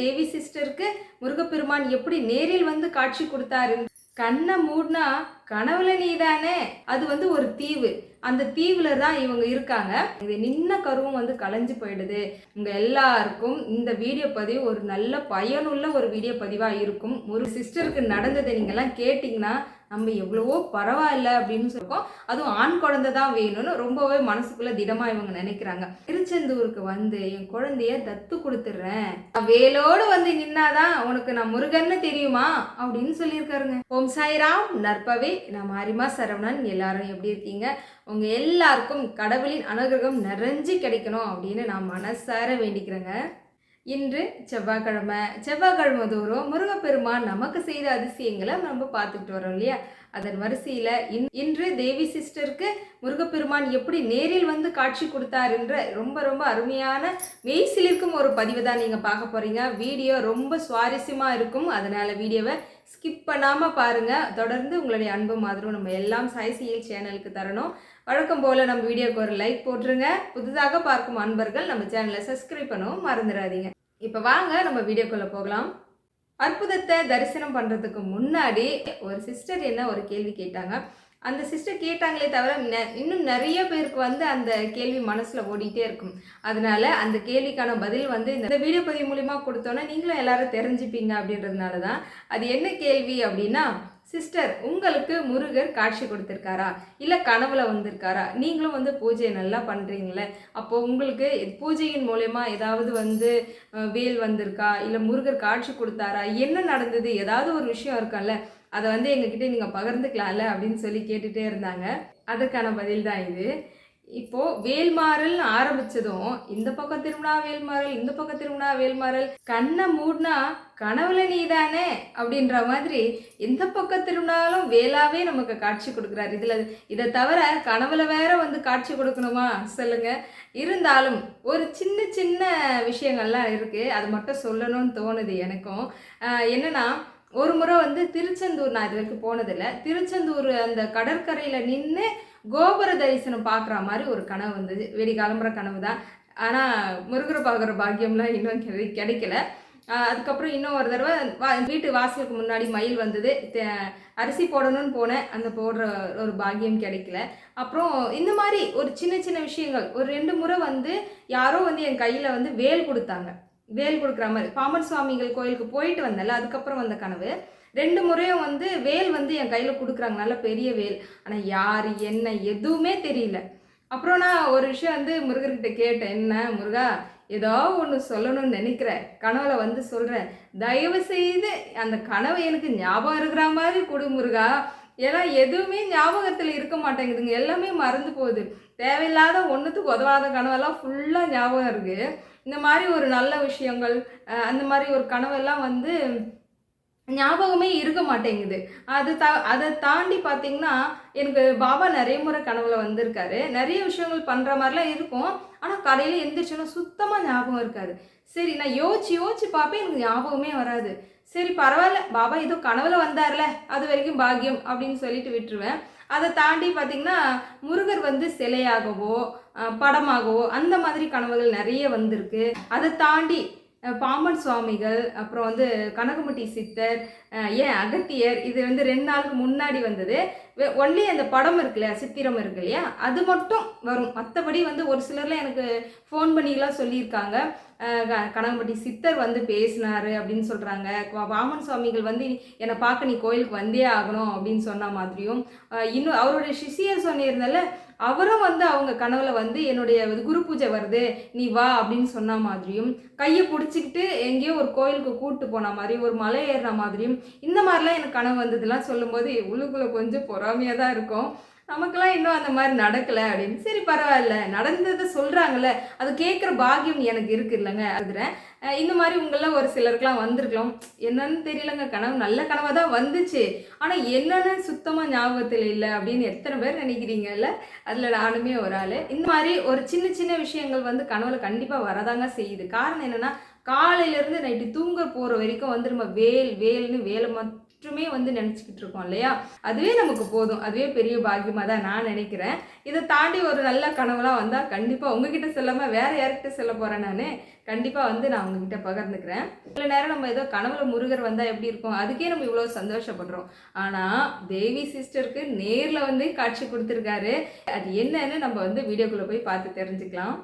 தேவி சிஸ்டருக்கு முருகப்பெருமான் எப்படி நேரில் வந்து காட்சி கொடுத்தாரு? கண்ணை மூடினா கனவுல நீதானே? அது வந்து ஒரு தீவு. அந்த தீவுல தான் இவங்க இருக்காங்க. இது நின்ன கருவும் வந்து கலைஞ்சு போயிடுது. உங்க எல்லாருக்கும் இந்த வீடியோ பதிவு ஒரு நல்ல பயனுள்ள ஒரு வீடியோ பதிவா இருக்கும். ஒரு சிஸ்டருக்கு நடந்ததை நீங்கெல்லாம் கேட்டிங்கன்னா நம்ம எவ்வளவோ பரவாயில்ல அப்படின்னு சொல்லிருக்கோம் அதுவும் ஆண் குழந்தை தான் வேணும்னு ரொம்பவே மனசுக்குள்ள திடமா இவங்க நினைக்கிறாங்க. திருச்செந்தூருக்கு வந்து என் குழந்தைய தத்து கொடுத்துட்றேன் வேலோடு வந்து நின்னாதான் உனக்கு நான் முருகன்னு தெரியுமா? அப்படின்னு சொல்லியிருக்காருங்க. ஓம் சாய்ராம் நற்பவே நான் மாரிமா சரவணன். எல்லாரும் எப்படி இருக்கீங்க? உங்க எல்லாருக்கும் கடவுளின் அனுகிரகம் நிறைஞ்சு கிடைக்கணும் அப்படின்னு நான் மனசார வேண்டிக்கிறேங்க. இன்று செவ்வாய்க்கிழமை. செவ்வாய்க்கிழமை தோறும் முருகப்பெருமான் நமக்கு செய்த அதிசயங்களை நம்ம பார்த்துக்கிட்டு வரோம் இல்லையா? அதன் வரிசையில் இன் இன்று தேவி சிஸ்டருக்கு முருகப்பெருமான் எப்படி நேரில் வந்து காட்சி கொடுத்தாருன்ற ரொம்ப ரொம்ப அருமையான மெய்சிலிருக்கும் ஒரு பதிவு தான் நீங்கள் பார்க்க போகிறீங்க வீடியோ ரொம்ப சுவாரஸ்யமாக இருக்கும். அதனால் வீடியோவை ஸ்கிப் பண்ணாமல் பாருங்கள் தொடர்ந்து உங்களுடைய அன்பு மாதிரும் நம்ம எல்லாம் சாய்சியல் சேனலுக்கு தரணும். வழக்கம் போல் நம்ம வீடியோக்கு ஒரு லைக் போட்டுருங்க. புதுதாக பார்க்கும் அன்பர்கள் நம்ம சேனலை சப்ஸ்கிரைப் பண்ணவும் மறந்துடாதீங்க. இப்போ வாங்க நம்ம வீடியோக்குள்ளே போகலாம். அற்புதத்தை தரிசனம் பண்ணுறதுக்கு முன்னாடி ஒரு சிஸ்டர் என்ன ஒரு கேள்வி கேட்டாங்க. அந்த சிஸ்டர் கேட்டாங்களே தவிர நெ- இன்னும் நிறைய பேருக்கு வந்து அந்த கேள்வி மனசில் ஓடிட்டே இருக்கும். அதனால அந்த கேள்விக்கான பதில் வந்து இந்த வீடியோ பதிவு மூலிமா கொடுத்தோன்னா நீங்களும் எல்லாரும் தெரிஞ்சுப்பீங்க அப்படின்றதுனால தான் அது என்ன கேள்வி அப்படின்னா சிஸ்டர் உங்களுக்கு முருகர் காட்சி கொடுத்துருக்காரா? இல்லை கனவுல வந்திருக்காரா? நீங்களும் வந்து பூஜையை நல்லா பண்ணுறீங்களே அப்போ உங்களுக்கு பூஜையின் மூலயமா ஏதாவது வந்து வேல் வந்திருக்கா? இல்லை முருகர் காட்சி கொடுத்தாரா? என்ன நடந்தது? ஏதாவது ஒரு விஷயம் இருக்கும்ல அதை வந்து எங்ககிட்ட நீங்கள் பகிர்ந்துக்கலாம்ல அப்படின்னு சொல்லி கேட்டுகிட்டே இருந்தாங்க. அதுக்கான பதில் தான் இது. இப்போது வேல்மாறல் ஆரம்பிச்சதும் இந்த பக்கம் திரும்பினா வேல்மாறல் இந்த பக்கம் திரும்பினா வேல்மாறல். கண்ணை மூடினா கனவுல நீதானே அப்படின்ற மாதிரி எந்த பக்கம் திரும்பினாலும் வேலாவே நமக்கு காட்சி கொடுக்குறாரு. இதில் இதை தவிர கனவுல வேற வந்து காட்சி கொடுக்கணுமா? சொல்லுங்க. இருந்தாலும் ஒரு சின்ன சின்ன விஷயங்கள்லாம் இருக்குது அது மட்டும் சொல்லணும்னு தோணுது எனக்கும். என்னென்னா என்னன்னா ஒரு முறை வந்து திருச்செந்தூர் நான் இது வரைக்கும் போனதில்லை. திருச்செந்தூர் அந்த கடற்கரையில் நின்று கோபுர தரிசனம் பார்க்குற மாதிரி ஒரு கனவு வந்தது. வெடி கிளம்புற கனவு தான் ஆனால் முருகரை பார்க்குற பாக்கியம்லாம் இன்னும் கிடை- கிடைக்கல. அதுக்கப்புறம் இன்னும் ஒரு தடவை வா வீட்டு வாசலுக்கு முன்னாடி மயில் வந்தது. அரிசி போடணும்னு போனேன். அந்த போடுற ஒரு பாக்கியம் கிடைக்கல. அப்புறம் இந்த மாதிரி ஒரு சின்ன சின்ன விஷயங்கள். ஒரு ரெண்டு முறை வந்து யாரோ வந்து என் கையில் வந்து வேல் கொடுத்தாங்க. வேல் கொடுக்குற மாதிரி. பாமன் சுவாமிகள் கோயிலுக்கு போயிட்டு வந்தேன்ல அதுக்கப்புறம் வந்த கனவு. ரெண்டு முறையும் வந்து வேல் வந்து என் கையில் கொடுக்குறாங்க நல்ல பெரிய வேல். ஆனால் யார் என்ன எதுவுமே தெரியல. அப்புறம் நான் ஒரு விஷயம் வந்து முருகர்கிட்ட கேட்டேன் என்ன முருகா ஏதோ ஒன்று சொல்லணும்னு நினைக்கிறேன் கனவுல வந்து சொல்கிறேன் தயவு செய்து அந்த கனவு எனக்கு ஞாபகம் இருக்கிற மாதிரி கொடு முருகா. ஏன்னா எதுவுமே ஞாபகத்தில் இருக்க மாட்டேங்குதுங்க. எல்லாமே மறந்து போகுது. தேவையில்லாத ஒன்றுத்துக்கு உதவாத கனவெல்லாம் ஃபுல்லாக ஞாபகம் இருக்குது இந்த மாதிரி ஒரு நல்ல விஷயங்கள் அந்த மாதிரி ஒரு கனவெல்லாம் வந்து ஞாபகமே இருக்க மாட்டேங்குது. அது த அதை தாண்டி பார்த்தீங்கன்னா எனக்கு பாபா நிறைய முறை கனவுல வந்திருக்காரு. நிறைய விஷயங்கள் பண்ணுற மாதிரிலாம் இருக்கும். ஆனால் கடையில் எந்திரிச்சோன்னா சுத்தமாக ஞாபகம் இருக்காது. சரி நான் யோசிச்சு யோசிச்சு பார்ப்பேன் எனக்கு ஞாபகமே வராது. சரி பரவாயில்ல பாபா ஏதோ கனவுல வந்தார்ல அது வரைக்கும் பாக்கியம் அப்படின்னு சொல்லிட்டு விட்டுருவேன். அதை தாண்டி பார்த்தீங்கன்னா முருகர் வந்து சிலையாகவோ படமாகவோ அந்த மாதிரி கனவுகள் நிறைய வந்திருக்கு. அதை தாண்டி பாம்பன் சுவாமிகள் அப்புறம் வந்து கனகமுட்டி சித்தர் ஏன் அகத்தியர் இது வந்து ரெண்டு நாளுக்கு முன்னாடி வந்தது. ஒன்லி அந்த படம் இருக்கு இல்லையா சித்திரம் இருக்கு இல்லையா அது மட்டும் வரும். மற்றபடி வந்து ஒரு சிலர்லாம் எனக்கு ஃபோன் பண்ணிலாம் சொல்லியிருக்காங்க. கனகம்பட்டி க- சித்தர் வந்து பேசினார் அப்படின்னு சொல்கிறாங்க வாமன் சுவாமிகள் வந்து என்னை பார்க்க நீ கோயிலுக்கு வந்தே ஆகணும் அப்படின்னு சொன்ன மாதிரியும் இன்னும் அவருடைய சிஷியர் சொன்னிருந்தால அவரும் வந்து அவங்க கனவுல வந்து என்னுடைய குரு பூஜை வருது நீ வா அப்படின்னு சொன்ன மாதிரியும் கையை பிடிச்சிக்கிட்டு எங்கேயோ ஒரு கோயிலுக்கு கூட்டு போன மாதிரி ஒரு மலை ஏறுற மாதிரியும் இந்த மாதிரிலாம் எனக்கு கனவு வந்ததுலாம் சொல்லும்போது உள்ளுக்குள்ளே கொஞ்சம் பொறாமையாக தான் இருக்கும். நமக்கெல்லாம் இன்னும் அந்த மாதிரி நடக்கலை. அப்படின்னு. சரி பரவாயில்ல. நடந்ததை சொல்கிறாங்கல்ல அது கேட்குற பாக்கியம் எனக்கு இருக்கு இல்லைங்க. அதுறேன் இந்த மாதிரி உங்கள்லாம் ஒரு சிலருக்குலாம் வந்திருக்கலாம். என்னன்னு தெரியலங்க. கனவு நல்ல கனவாக தான் வந்துச்சு. ஆனால் என்னன்னு சுத்தமாக ஞாபகத்தில் இல்லை அப்படின்னு எத்தனை பேர் நினைக்கிறீங்கல்ல? அதில் நானுமே ஒரு ஆள். இந்த மாதிரி ஒரு சின்ன சின்ன விஷயங்கள் வந்து கனவுல கண்டிப்பாக வரதாங்க செய்யுது. காரணம் என்னென்னா காலையிலேருந்து நைட்டு தூங்க போகிற வரைக்கும் வந்து நம்ம வேல் வேல்னு வேலை சுற்றுமே வந்து நினச்சிக்கிட்டு இருக்கோம் இல்லையா? அதுவே நமக்கு போதும். அதுவே பெரிய பாக்கியமாக தான் நான் நினைக்கிறேன். இதை தாண்டி ஒரு நல்ல கனவுலாம் வந்தால் கண்டிப்பாக உங்ககிட்ட சொல்லாமல் வேறு யார்கிட்ட சொல்ல போகிறேன் நான்? கண்டிப்பாக வந்து நான் உங்ககிட்ட பகிர்ந்துக்கிறேன். இவ்வளோ நேரம் நம்ம ஏதோ கனவுல முருகர் வந்தால் எப்படி இருக்கும்? அதுக்கே நம்ம இவ்வளோ சந்தோஷப்படுறோம். ஆனால் தேவி சிஸ்டருக்கு நேரில் வந்து காட்சி கொடுத்துருக்காரு. அது என்னன்னு நம்ம வந்து வீடியோக்குள்ளே போய் பார்த்து தெரிஞ்சுக்கலாம்.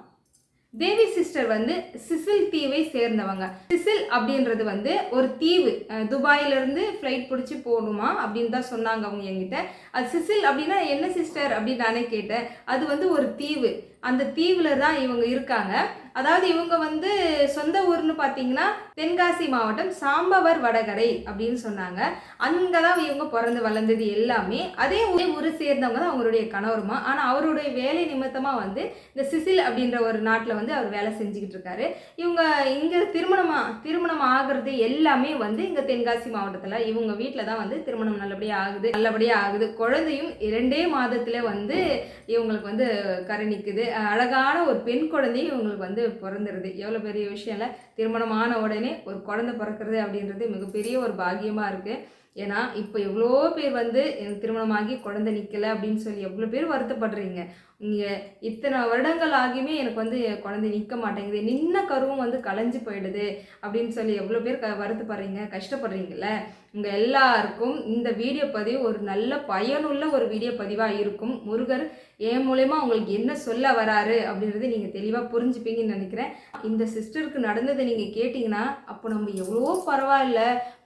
தேவி சிஸ்டர் வந்து சிசில் தீவை சேர்ந்தவங்க. சிசில் அப்படின்றது வந்து ஒரு தீவு. துபாயிலிருந்து ஃப்ளைட் பிடிச்சி போகணுமா அப்படின்னு தான் சொன்னாங்க அவங்க என்கிட்ட. அது சிசில் அப்படின்னா என்ன சிஸ்டர் அப்படின்னு நானே கேட்டேன். அது வந்து ஒரு தீவு. அந்த தீவில் தான் இவங்க இருக்காங்க. அதாவது இவங்க வந்து சொந்த ஊர்னு பார்த்தீங்கன்னா தென்காசி மாவட்டம் சாம்பவர் வடகரை அப்படின்னு சொன்னாங்க. அங்கே தான் இவங்க பிறந்து வளர்ந்தது எல்லாமே. அதே ஊரே ஊரை சேர்ந்தவங்க தான் அவங்களுடைய கணவருமா? ஆனால் அவருடைய வேலை நிமித்தமாக வந்து இந்த சிசில் அப்படின்ற ஒரு நாட்டில் வந்து அவர் வேலை செஞ்சுக்கிட்டு இருக்காரு. இவங்க இங்கே திருமணமாக திருமணம் ஆகிறது எல்லாமே வந்து இங்கே தென்காசி மாவட்டத்தில் இவங்க வீட்டில் தான் வந்து திருமணம் நல்லபடியாக ஆகுது நல்லபடியாக ஆகுது. குழந்தையும் இரண்டே மாதத்தில் வந்து இவங்களுக்கு வந்து கரணிக்குது அழகான ஒரு பெண் குழந்தையும் இவங்களுக்கு வந்து பிறந்துடுது எவ்வளோ பெரிய விஷயம் இல்லை? திருமணமான உடனே ஒரு குழந்தை பிறக்கிறது அப்படின்றது மிகப்பெரிய ஒரு பாக்கியமாக இருக்குது ஏன்னா இப்போ எவ்வளோ பேர் வந்து எனக்கு திருமணமாகி குழந்தை நிற்கலை அப்படின்னு சொல்லி எவ்வளோ பேர் வருத்தப்படுறீங்க. நீங்கள் இத்தனை வருடங்கள் ஆகியுமே எனக்கு வந்து குழந்தை நிற்க மாட்டேங்குது. நின்ன கருவும் வந்து கலைஞ்சு போயிடுது அப்படின்னு சொல்லி எவ்வளோ பேர் க வருத்தப்படுறீங்க கஷ்டப்படுறீங்கல்ல? உங்கள் எல்லாருக்கும் இந்த வீடியோ பதிவு ஒரு நல்ல பயனுள்ள ஒரு வீடியோ பதிவாக இருக்கும். முருகர் என் மூலயமா உங்களுக்கு என்ன சொல்ல வராரு அப்படின்றத நீங்கள் தெளிவாக புரிஞ்சுப்பீங்கன்னு நினைக்கிறேன். இந்த சிஸ்டருக்கு நடந்ததை நீங்கள் கேட்டிங்கன்னா அப்போ நம்ம எவ்வளோ பரவாயில்ல.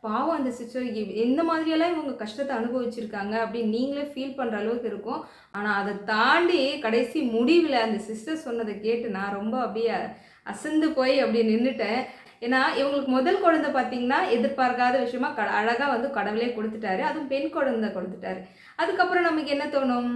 பாவம் அந்த சிஸ்டர் எந்த மாதிரியெல்லாம் இவங்க கஷ்டத்தை அனுபவிச்சிருக்காங்க அப்படின்னு நீங்களே ஃபீல் பண்ணுற அளவுக்கு இருக்கும். ஆனால் அதை தாண்டி கடைசி முடிவில் அந்த சிஸ்டர் சொன்னதை கேட்டு நான் ரொம்ப அப்படியே அசந்து போய் அப்படி நின்றுட்டேன் ஏன்னா இவங்களுக்கு முதல் குழந்தை பார்த்தீங்கன்னா எதிர்பார்க்காத விஷயமா க அழகாக வந்து கடவுளே கொடுத்துட்டாரு. அதுவும் பெண் குழந்தை கொடுத்துட்டாரு. அதுக்கப்புறம் நமக்கு என்ன தோணும்?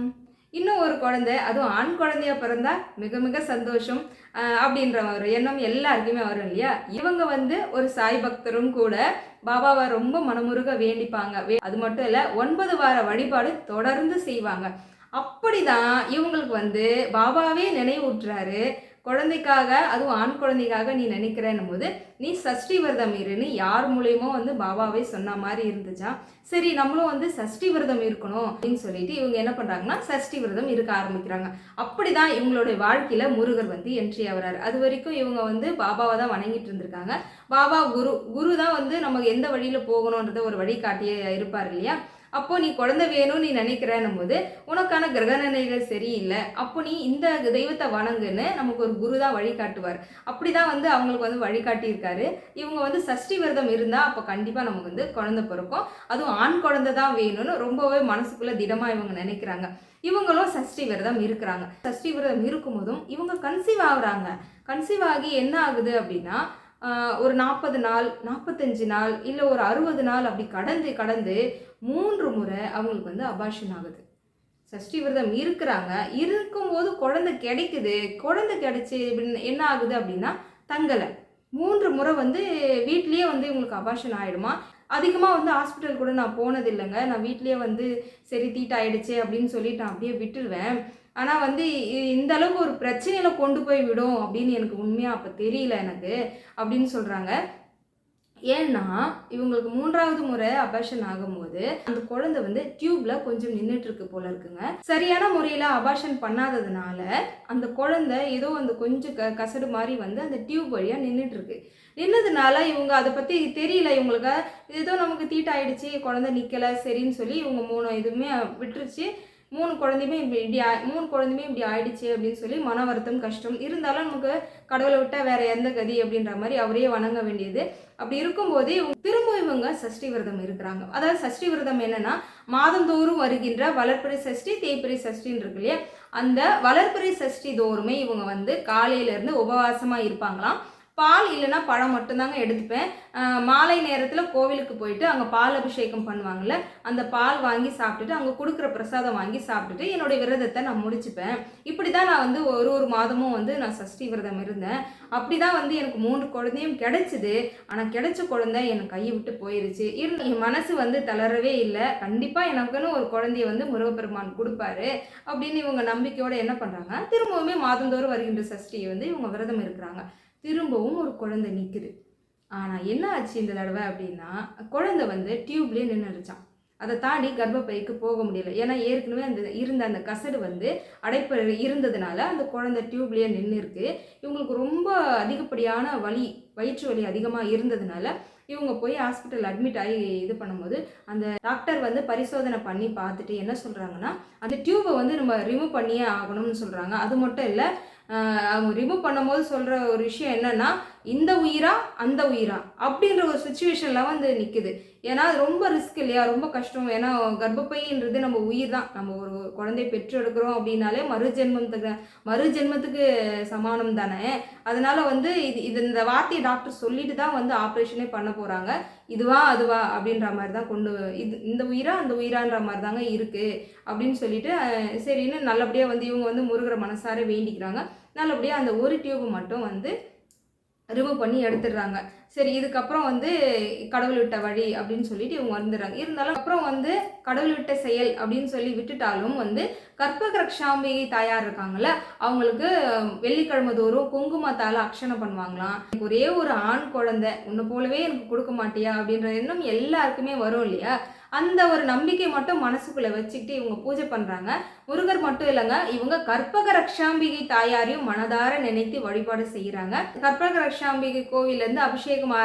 இன்னும் ஒரு குழந்தை அதுவும் ஆண் குழந்தையா பிறந்தா மிக மிக சந்தோஷம். அப்படின்ற ஒரு எண்ணம் எல்லாருக்குமே வரும் இல்லையா? இவங்க வந்து ஒரு சாய் பக்தரும் கூட பாபாவை ரொம்ப மனமுருக வேண்டிப்பாங்க. வே- அது மட்டும் இல்லை ஒன்பது வார வழிபாடு தொடர்ந்து செய்வாங்க. அப்படிதான் இவங்களுக்கு வந்து பாபாவே நினைவூட்டுறாரு. குழந்தைக்காக அதுவும் ஆண் குழந்தைக்காக நீ நினைக்கிறேன்னும் போது நீ சஷ்டி விரதம் இருன்னு யார் மூலியமோ வந்து பாபாவே சொன்ன மாதிரி இருந்துச்சா? சரி நம்மளும் வந்து சஷ்டி விரதம் இருக்கணும் அப்படின்னு சொல்லிட்டு இவங்க என்ன பண்ணுறாங்கன்னா சஷ்டி விரதம் இருக்க ஆரம்பிக்கிறாங்க. அப்படிதான் இவங்களுடைய வாழ்க்கையில் முருகர் வந்து என்ட்ரி ஆகிறார். அது வரைக்கும் இவங்க வந்து பாபாவை தான் வணங்கிட்டு இருந்திருக்காங்க. பாபா குரு குரு தான் வந்து நமக்கு எந்த வழியில் போகணுன்றத ஒரு வழிகாட்டியே இருப்பார் இல்லையா? அப்போ நீ குழந்தை வேணும்னு நீ நினைக்கிறேன்னும் போது உனக்கான கிரக நிலைகள் சரியில்லை. அப்போ நீ இந்த தெய்வத்தை வணங்குன்னு நமக்கு ஒரு குரு தான் வழிகாட்டுவார். அப்படிதான் வந்து அவங்களுக்கு வந்து வழிகாட்டியிருக்காரு. இவங்க வந்து சஷ்டி விரதம் இருந்தால் அப்போ கண்டிப்பாக நமக்கு வந்து குழந்தை பிறக்கும். அதுவும் ஆண் குழந்தை தான் வேணும்னு ரொம்பவே மனசுக்குள்ள திடமாக இவங்க நினைக்கிறாங்க. இவங்களும் சஷ்டி விரதம் இருக்கிறாங்க. சஷ்டி விரதம் இருக்கும்போதும் இவங்க கன்சீவ் ஆகுறாங்க. கன்சீவ் ஆகி என்ன ஆகுது அப்படின்னா ஒரு நாற்பது நாள் நாற்பத்தஞ்சு நாள் இல்லை ஒரு அறுபது நாள் அப்படி கடந்து கடந்து மூன்று முறை அவங்களுக்கு வந்து அபாஷன் ஆகுது. சஷ்டி விரதம் இருக்கிறாங்க. இருக்கும்போது குழந்தை கிடைக்குது. குழந்தை கிடைச்சி என்ன ஆகுது அப்படின்னா தங்கலை. மூன்று முறை வந்து வீட்லேயே வந்து இவங்களுக்கு அபாஷன் ஆகிடுமா அதிகமாக வந்து ஹாஸ்பிட்டல் கூட நான் போனது இல்லைங்க நான் வீட்லேயே வந்து சரி தீட்டாயிடுச்சு அப்படின்னு சொல்லிட்டு நான் அப்படியே விட்டுருவேன். ஆனால் வந்து இந்த அளவுக்கு ஒரு பிரச்சனையில கொண்டு போய் விடும் அப்படின்னு எனக்கு உண்மையாக அப்போ தெரியல எனக்கு அப்படின்னு சொல்கிறாங்க ஏன்னா இவங்களுக்கு மூன்றாவது முறை அபாஷன் ஆகும்போது அந்த குழந்தை வந்து டியூப்ல கொஞ்சம் நின்றுட்டு இருக்கு போல இருக்குங்க. சரியான முறையில் அபாஷன் பண்ணாததுனால அந்த குழந்தை ஏதோ அந்த கொஞ்சம் க கசடு மாதிரி வந்து அந்த டியூப் வழியாக நின்றுட்டு இருக்கு நின்னதுனால இவங்க அதை பற்றி தெரியல. இவங்களுக்கு ஏதோ நமக்கு தீட்டாயிடுச்சு குழந்தை நிற்கலை சரின்னு சொல்லி இவங்க மூணு இதுவுமே விட்டுருச்சு. மூணு குழந்தையுமே இப்படி இப்படி மூணு குழந்தையுமே இப்படி ஆயிடுச்சு அப்படின்னு சொல்லி மன வருத்தம் கஷ்டம் இருந்தாலும் நமக்கு கடவுளை விட்டால் வேற எந்த கதி அப்படின்ற மாதிரி அவரையே வணங்க வேண்டியது. அப்படி இருக்கும்போது இவங்க திரும்ப இவங்க சஷ்டி விரதம் இருக்கிறாங்க. அதாவது சஷ்டி விரதம் என்னன்னா மாதந்தோறும் வருகின்ற வளர்ப்பிறை சஷ்டி தேய்பிறை சஷ்டின்னு இருக்கு இல்லையா? அந்த வளர்ப்பிறை சஷ்டி தோறுமே இவங்க வந்து காலையிலேருந்து உபவாசமாக இருப்பாங்களாம். பால் இல்லைன்னா பழம் மட்டும்தாங்க எடுத்துப்பேன். மாலை நேரத்தில் கோவிலுக்கு போயிட்டு அங்கே பால் அபிஷேகம் பண்ணுவாங்கள்ல அந்த பால் வாங்கி சாப்பிட்டுட்டு அங்கே கொடுக்குற பிரசாதம் வாங்கி சாப்பிட்டுட்டு என்னுடைய விரதத்தை நான் முடிச்சுப்பேன். இப்படி தான் நான் வந்து ஒரு ஒரு மாதமும் வந்து நான் சஷ்டி விரதம் இருந்தேன். அப்படி தான் வந்து எனக்கு மூன்று குழந்தையும் கிடைச்சிது. ஆனால் கிடைச்ச குழந்தை எனக்கு கையை விட்டு போயிருச்சு. இருந்து என் மனசு வந்து தளரவே இல்லை. கண்டிப்பாக எனக்குன்னு ஒரு குழந்தைய வந்து முருகப்பெருமான் கொடுப்பாரு அப்படின்னு இவங்க நம்பிக்கையோடு என்ன பண்ணுறாங்க திரும்பவுமே மாதந்தோறும் வருகின்ற சஷ்டியை வந்து இவங்க விரதம் இருக்கிறாங்க. திரும்பவும் ஒரு குழந்தை நிற்குது ஆனால் என்ன ஆச்சு இந்த தடவை அப்படின்னா குழந்தை வந்து டியூப்லேயே நின்றுச்சான் அதை தாண்டி கர்ப்பப்பைக்கு போக முடியல. ஏன்னா ஏற்கனவே அந்த இருந்த அந்த கசடு வந்து அடைப்பு இருந்ததுனால அந்த குழந்தை டியூப்லேயே நின்று இருக்கு இவங்களுக்கு ரொம்ப அதிகப்படியான வலி வயிற்று வலி அதிகமாக இருந்ததுனால இவங்க போய் ஹாஸ்பிட்டல் அட்மிட் ஆகி இது பண்ணும்போது அந்த டாக்டர் வந்து பரிசோதனை பண்ணி பார்த்துட்டு என்ன சொல்கிறாங்கன்னா அந்த டியூப்பை வந்து நம்ம ரிமூவ் பண்ணியே ஆகணும்னு சொல்கிறாங்க அது மட்டும் இல்லை அவங்க ரிமூவ் பண்ணும்போது சொல்கிற ஒரு விஷயம் என்னென்னா இந்த உயிரா அந்த உயிரா? அப்படின்ற ஒரு சுச்சுவேஷனில் வந்து நிற்குது ஏன்னா அது ரொம்ப ரிஸ்க் இல்லையா? ரொம்ப கஷ்டம். ஏன்னா கர்ப்பப்பைன்றது நம்ம உயிர் தான். நம்ம ஒரு குழந்தை பெற்று எடுக்கிறோம் அப்படின்னாலே மறு ஜென்மத்துக்கு மறு ஜென்மத்துக்கு சமானம் தானே. அதனால் வந்து இது இது இந்த வார்த்தையை டாக்டர் சொல்லிட்டு தான் வந்து ஆப்ரேஷனே பண்ண போகிறாங்க இதுவா அதுவா? அப்படின்ற மாதிரி தான் கொண்டு இது இந்த உயிரா அந்த உயிரான்ற மாதிரி தாங்க இருக்குது அப்படின்னு சொல்லிட்டு சரின்னு நல்லபடியாக வந்து இவங்க வந்து முருகிற மனசார வேண்டிக்கிறாங்க. நல்லபடியாக அந்த ஒரு டியூப் மட்டும் வந்து ரிமூவ் பண்ணி எடுத்துடுறாங்க. சரி இதுக்கப்புறம் வந்து கடவுள் விட்ட வழி அப்படின்னு சொல்லிட்டு இவங்க வந்துடுறாங்க. இருந்தாலும் அப்புறம் வந்து கடவுள் விட்ட செயல் அப்படின்னு சொல்லி விட்டுட்டாலும் வந்து கற்பகரக்ஷாம்பிகை தாயார் இருக்காங்கல்ல அவங்களுக்கு வெள்ளிக்கிழமை தோறும் குங்குமத்தால் அக்ஷனை பண்ணுவாங்களாம். எனக்கு ஒரே ஒரு ஆண் குழந்தை உன்னை போலவே எனக்கு கொடுக்க மாட்டியா அப்படின்ற எண்ணம் எல்லாருக்குமே வரும் இல்லையா? அந்த ஒரு நம்பிக்கை மட்டும் மனசுக்குள்ள வச்சுக்கிட்டு இவங்க பூஜை பண்றாங்க. முருகர் மட்டும் இல்லைங்க இவங்க கற்பக ரக்ஷாம்பிகை தாயாரையும் மனதார நினைத்து வழிபாடு செய்கிறாங்க கற்பக ரக்ஷாம்பிகை கோவிலேருந்து அபிஷேகம்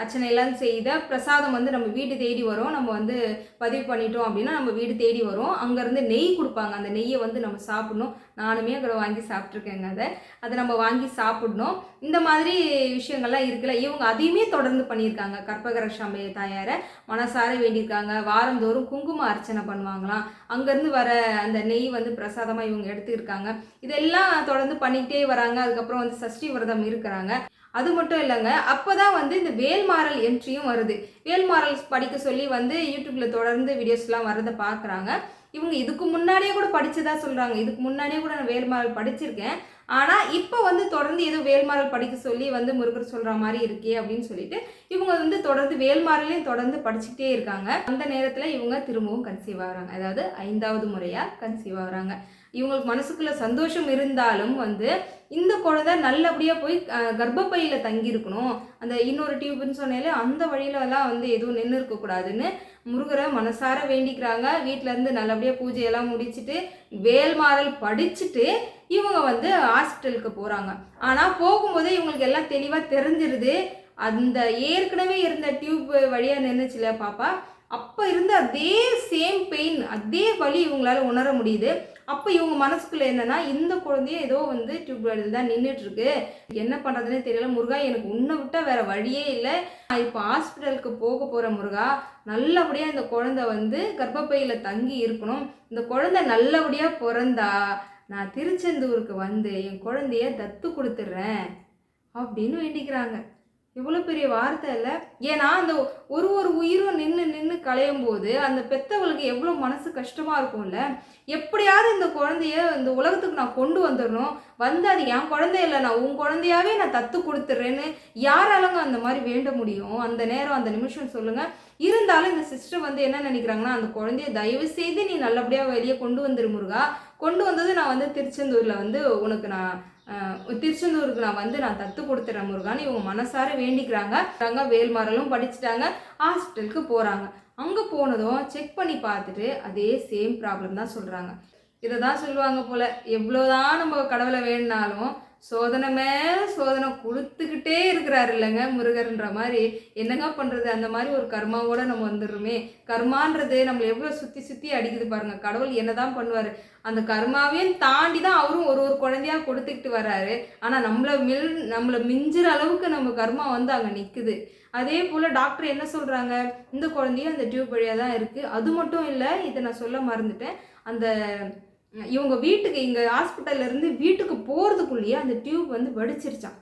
அர்ச்சனையெல்லாம் செய்த பிரசாதம் வந்து நம்ம வீடு தேடி வரும். நம்ம வந்து பதிவு பண்ணிட்டோம் அப்படின்னா நம்ம வீடு தேடி வரும். அங்கேருந்து நெய் கொடுப்பாங்க. அந்த நெய்யை வந்து நம்ம சாப்பிடணும். நானுமே அங்கே வாங்கி சாப்பிட்ருக்கேங்க அதை. அதை நம்ம வாங்கி சாப்பிடணும். இந்த மாதிரி விஷயங்கள்லாம் இருக்குல்ல இவங்க அதையுமே தொடர்ந்து பண்ணியிருக்காங்க. கற்பகரக்ஷாம்பை தாயாரை மனசார வேண்டியிருக்காங்க. வாரந்தோறும் குங்கும அர்ச்சனை பண்ணுவாங்களாம். அங்கேருந்து வர அந்த நெய் வந்து பிரசாதமாக இவங்க எடுத்துருக்காங்க இதெல்லாம் தொடர்ந்து பண்ணிக்கிட்டே வராங்க. அதுக்கப்புறம் வந்து சஷ்டி விரதம் இருக்கிறாங்க. அது மட்டும் இல்லைங்க அப்போ தான் வந்து இந்த வேல்மாறல் என்ட்ரியும் வருது. வேல்மாறல் படிக்க சொல்லி வந்து யூடியூப்பில் தொடர்ந்து வீடியோஸ்லாம் வரதை பார்க்குறாங்க இவங்க இதுக்கு முன்னாடியே கூட படிச்சதா சொல்றாங்க. இதுக்கு முன்னாடியே கூட நான் வேல்மாறல் படிச்சிருக்கேன். ஆனா இப்போ வந்து தொடர்ந்து ஏதோ வேல்மாறல் படிக்க சொல்லி வந்து முருகர் சொல்ற மாதிரி இருக்கே அப்படின்னு சொல்லிட்டு இவங்க வந்து தொடர்ந்து வேல்மாறலையும் தொடர்ந்து படிச்சுக்கிட்டே இருக்காங்க. அந்த நேரத்துல இவங்க திரும்பவும் கன்சீவ் ஆகுறாங்க. அதாவது ஐந்தாவது முறையா கன்சீவ் ஆகுறாங்க. இவங்களுக்கு மனசுக்குள்ளே சந்தோஷம் இருந்தாலும் வந்து இந்த குழந்தை நல்லபடியாக போய் கர்ப்பப்பையில் தங்கியிருக்கணும். அந்த இன்னொரு டியூப்னு சொன்னாலே அந்த வழியிலலாம் வந்து எதுவும் நின்று இருக்கக்கூடாதுன்னு முருகரை மனசார வேண்டிக்கிறாங்க. வீட்டிலேருந்து இருந்து நல்லபடியா பூஜையெல்லாம் முடிச்சிட்டு வேல்மாறல் படிச்சுட்டு இவங்க வந்து ஹாஸ்பிட்டலுக்கு போகிறாங்க ஆனால் போகும்போதே இவங்களுக்கு எல்லாம் தெளிவாக தெரிஞ்சிருது. அந்த ஏற்கனவே இருந்த டியூப் வழியாக நின்றுச்சுல பாப்பா. அப்போ இருந்த அதே சேம் பெயின் அதே வலி இவங்களால உணர முடியுது. அப்போ இவங்க மனசுக்குள்ளே என்னன்னா இந்த குழந்தைய ஏதோ வந்து டியூப் வழியில் தான் நின்றுட்டுருக்கு என்ன பண்ணுறதுனே தெரியல. முருகா எனக்கு உன்னை விட்டால் வேற வழியே இல்லை. நான் இப்போ ஹாஸ்பிட்டலுக்கு போக போகிற முருகா நல்லபடியாக இந்த குழந்தை வந்து கர்ப்பப்பையில் தங்கி இருக்கணும். இந்த குழந்தை நல்லபடியாக பிறந்தா நான் திருச்செந்தூருக்கு வந்து என் குழந்தைய தத்து கொடுத்துட்றேன் அப்படின்னு வேண்டிக்கிறாங்க. இவ்வளோ பெரிய வார்த்தை இல்லை. ஏன்னா அந்த ஒரு ஒரு உயிரும் நின்று நின்று களையும் போது அந்த பெத்தவளுக்கு எவ்வளோ மனசு கஷ்டமாக இருக்கும்ல. எப்படியாவது இந்த குழந்தைய இந்த உலகத்துக்கு நான் கொண்டு வந்துடணும் வந்து அது என் குழந்தை இல்லை நான் உன் குழந்தையாவே நான் தத்து கொடுத்துட்றேன்னு யாராலங்க அந்த மாதிரி வேண்ட முடியும்? அந்த நேரம் அந்த நிமிஷம் சொல்லுங்கள் இருந்தாலும் இந்த சிஸ்டர் வந்து என்ன நினைக்கிறாங்கன்னா அந்த குழந்தைய தயவு செய்து நீ நல்லபடியாக வெளியே கொண்டு வந்துரு முருகா. கொண்டு வந்தது நான் வந்து திருச்செந்தூரில் வந்து உனக்கு நான் திருச்செந்தூருக்கு நான் வந்து நான் தத்து கொடுத்துட்றேன் முருகான்னு இவங்க மனசார வேண்டிக்கிறாங்க. அங்க படிச்சுட்டாங்க. ஹாஸ்பிட்டலுக்கு போகிறாங்க அங்கே போனதும் செக் பண்ணி பார்த்துட்டு அதே சேம் ப்ராப்ளம் தான் சொல்கிறாங்க இதை தான் சொல்லுவாங்க போல் எவ்வளோதான் நம்ம கடவுளை வேணுனாலும் சோதனை மேல சோதனை கொடுத்துக்கிட்டே இருக்கிறாரு இல்லைங்க முருகர்ன்ற மாதிரி. என்னங்க பண்றது? அந்த மாதிரி ஒரு கர்மாவோட நம்ம வந்துடுறோமே. கர்மான்றது நம்மளை எவ்வளோ சுத்தி சுத்தி அடிக்குது பாருங்க. கடவுள் என்னதான் பண்ணுவாரு? அந்த கர்மாவையும் தாண்டி தான் அவரும் ஒரு ஒரு குழந்தையா கொடுத்துக்கிட்டு வர்றாரு. ஆனா நம்மள மில் நம்மளை மிஞ்சுற அளவுக்கு நம்ம கர்மா வந்து அங்கே நிற்குது அதே போல டாக்டர் என்ன சொல்றாங்க? இந்த குழந்தையும் அந்த டியூப் வழியாக தான் இருக்கு. அது மட்டும் இல்லை இதை நான் சொல்ல மறந்துட்டேன். அந்த இவங்க வீட்டுக்கு இங்கே ஹாஸ்பிட்டல்லேருந்து வீட்டுக்கு போகிறதுக்குள்ளேயே அந்த டியூப் வந்து வடிச்சிருச்சான்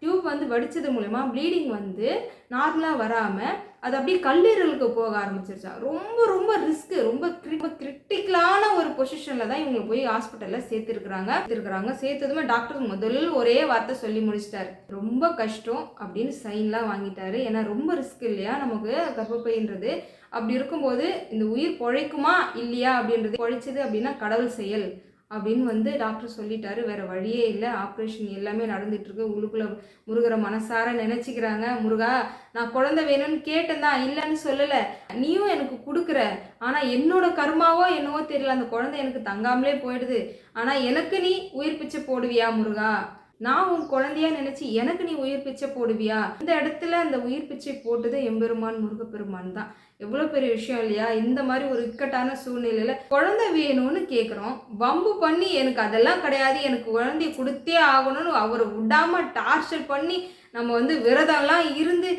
டியூப் வந்து வடித்தது மூலயமா ப்ளீடிங் வந்து நார்மலாக வராமல் அது அப்படியே கல்லீரலுக்கு போக ஆரம்பிச்சிருச்சான் ரொம்ப ரொம்ப ரிஸ்க்கு ரொம்ப ரொம்ப கிரிட்டிக்கலான ஒரு பொசிஷனில் தான் இவங்க போய் ஹாஸ்பிட்டலில் சேர்த்துருக்குறாங்க. சேர்த்துருக்குறாங்க. சேர்த்ததுமே டாக்டர் முதல் ஒரே வார்த்தை சொல்லி முடிச்சிட்டாரு. ரொம்ப கஷ்டம் அப்படின்னு சைன்லாம் வாங்கிட்டாரு. ஏன்னா ரொம்ப ரிஸ்க் இல்லையா? நமக்கு கர்ப்பப்பைன்றது. அப்படி இருக்கும்போது இந்த உயிர் பொழைக்குமா இல்லையா அப்படின்றது பொழைச்சது அப்படின்னா கடவுள் செயல் அப்படின்னு வந்து டாக்டர் சொல்லிட்டாரு. வேற வழியே இல்லை. ஆப்ரேஷன் எல்லாமே நடந்துகிட்ருக்கு இருக்கு. உள்ளுக்குள்ள முருகரை மனசார நினச்சிக்கிறாங்க. முருகா நான் குழந்தை வேணும்னு கேட்டேன் தான் இல்லைன்னு சொல்லலை. நீயும் எனக்கு கொடுக்குற. ஆனால் என்னோட கர்மாவோ என்னவோ தெரியல. அந்த குழந்தை எனக்கு தங்காமலே போயிடுது. ஆனால் எனக்கு நீ உயிர் பிச்சை போடுவியா முருகா? நான் உன் குழந்தையா நினைச்சு எனக்கு நீ உயிர் பிச்சை போடுவியா? இந்த இடத்துல அந்த உயிர் பிச்சை போட்டது எம்பெருமான் முருகப்பெருமான் தான். எவ்வளோ பெரிய விஷயம் இல்லையா? இந்த மாதிரி ஒரு இக்கட்டான சூழ்நிலையில் குழந்தை வேணும்னு கேட்குறோம் வம்பு பண்ணி எனக்கு அதெல்லாம் கிடையாது. எனக்கு குழந்தைய கொடுத்தே ஆகணும்னு அவரை விடாமல் டார்ச்சர் பண்ணி நம்ம வந்து விரதம்லாம் இருந்து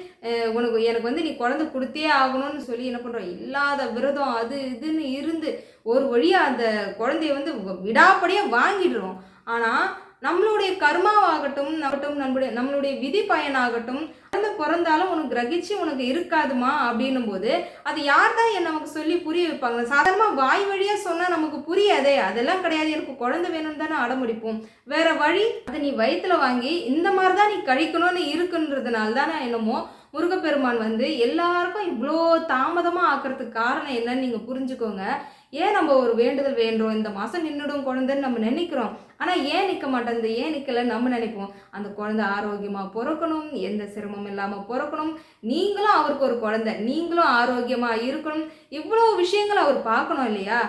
உனக்கு எனக்கு வந்து நீ குழந்தை கொடுத்தே ஆகணும்னு சொல்லி என்ன பண்ணுறோம் இல்லாத விரதம் அது இதுன்னு இருந்து ஒரு வழியாக அந்த குழந்தைய வந்து விடாப்படியாக வாங்கிடுறோம். ஆனால் நம்மளுடைய கர்மாவாகட்டும் ஆகட்டும் நம்மளுடைய நம்மளுடைய விதி பயனாகட்டும் குழந்தை பிறந்தாலும் உனக்கு கிரகிச்சு உனக்கு இருக்காதுமா அப்படின்னும் போது அது யார் தான் என்ன நமக்கு சொல்லி புரிய வைப்பாங்க? சாதாரணமாக வாய் வழியாக சொன்னால் நமக்கு புரியாதே. அதெல்லாம் கிடையாது. எனக்கு குழந்தை வேணும்னு தானே அடமுடிப்போம் வேற வழி அதை நீ வயிற்றுல வாங்கி இந்த மாதிரி தான் நீ கழிக்கணும்னு இருக்குன்றதுனால தானே என்னமோ முருகப்பெருமான் வந்து எல்லாருக்கும் இவ்வளோ தாமதமாக ஆக்கிறதுக்கு காரணம் என்னன்னு நீங்கள் புரிஞ்சுக்கோங்க. ஏன் நம்ம ஒரு வேண்டுதல் வேண்டுறோம்? இந்த மாதம் நின்றுடும் குழந்தைன்னு நம்ம நினைக்கிறோம். ஆனால் ஏன் நிற்க மாட்டேங்குது ஏன் நிற்கல நம்ம நினைப்போம். அந்த குழந்தை ஆரோக்கியமாக பிறக்கணும். எந்த சிரமமும் இல்லாமல் பிறக்கணும். நீங்களும் அவருக்கு ஒரு குழந்தை. நீங்களும் ஆரோக்கியமாக இருக்கணும். இவ்வளோ விஷயங்கள் அவர் பார்க்கணும் இல்லையா?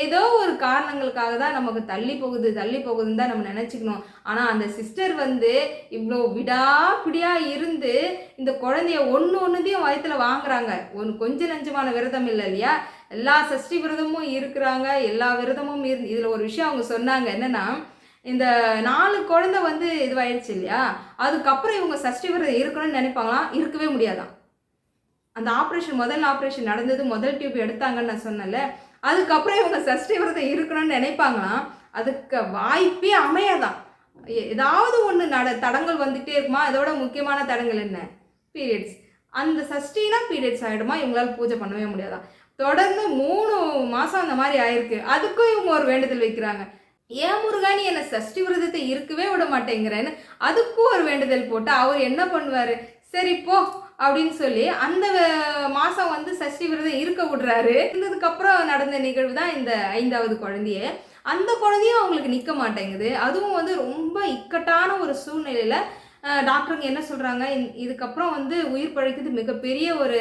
ஏதோ ஒரு காரணங்களுக்காக தான் நமக்கு தள்ளி போகுது தள்ளி போகுதுன்னு தான் நம்ம நினச்சிக்கணும். ஆனால் அந்த சிஸ்டர் வந்து இவ்வளோ விடாப்பிடியாக இருந்து இந்த குழந்தைய ஒன்று ஒன்றுதையும் வயத்தில் வாங்குறாங்க. ஒன்று கொஞ்சம் நஞ்சமான விரதம் இல்லை இல்லையா? எல்லா சஷ்டி விரதமும் இருக்கிறாங்க எல்லா விரதமும் இரு இதில் ஒரு விஷயம் அவங்க சொன்னாங்க என்னென்னா இந்த நாலு குழந்தை வந்து இதுவாயிடுச்சு இல்லையா? அதுக்கப்புறம் இவங்க சஷ்டி விரதம் இருக்கணும்னு நினைப்பாங்களாம் இருக்கவே முடியாதான். அந்த ஆப்ரேஷன் முதல் ஆப்ரேஷன் நடந்தது முதல் டியூப் எடுத்தாங்கன்னு நான் சொன்னேன்ல அதுக்கப்புறம் இவங்க சஷ்டி விரதம் இருக்கணும்னு நினைப்பாங்களாம் அதுக்கு வாய்ப்பே அமையாதான். எ- ஏதாவது ஒன்று நட தடங்கள் வந்துகிட்டே இருக்குமா? இதோட முக்கியமான தடங்கள் என்ன? பீரியட்ஸ் அந்த சஷ்டினா பீரியட்ஸ் ஆகிடுமா இவங்களால் பூஜை பண்ணவே முடியாதான். தொடர்ந்து மூணு மாதம் அந்த மாதிரி ஆயிருக்கு. அதுக்கும் இவங்க ஒரு வேண்டுதல் வைக்கிறாங்க. ஏன் முருகானி என்னை சஷ்டி விரதத்தை இருக்கவே விட மாட்டேங்கிறேன்னு அதுக்கும் ஒரு வேண்டுதல் போட்டு அவர் என்ன பண்ணுவார்? சரி போ அப்படின்னு சொல்லி அந்த மாதம் வந்து சஷ்டி விரதம் இருக்க விடுறாரு. இருந்ததுக்கப்புறம் நடந்த நிகழ்வு தான் இந்த ஐந்தாவது குழந்தைய. அந்த குழந்தையும் அவங்களுக்கு நிற்க மாட்டேங்குது. அதுவும் வந்து ரொம்ப இக்கட்டான ஒரு சூழ்நிலையில் டாக்டருங்க என்ன சொல்கிறாங்க இதுக்கப்புறம் வந்து உயிர் பழைக்கிறது மிகப்பெரிய ஒரு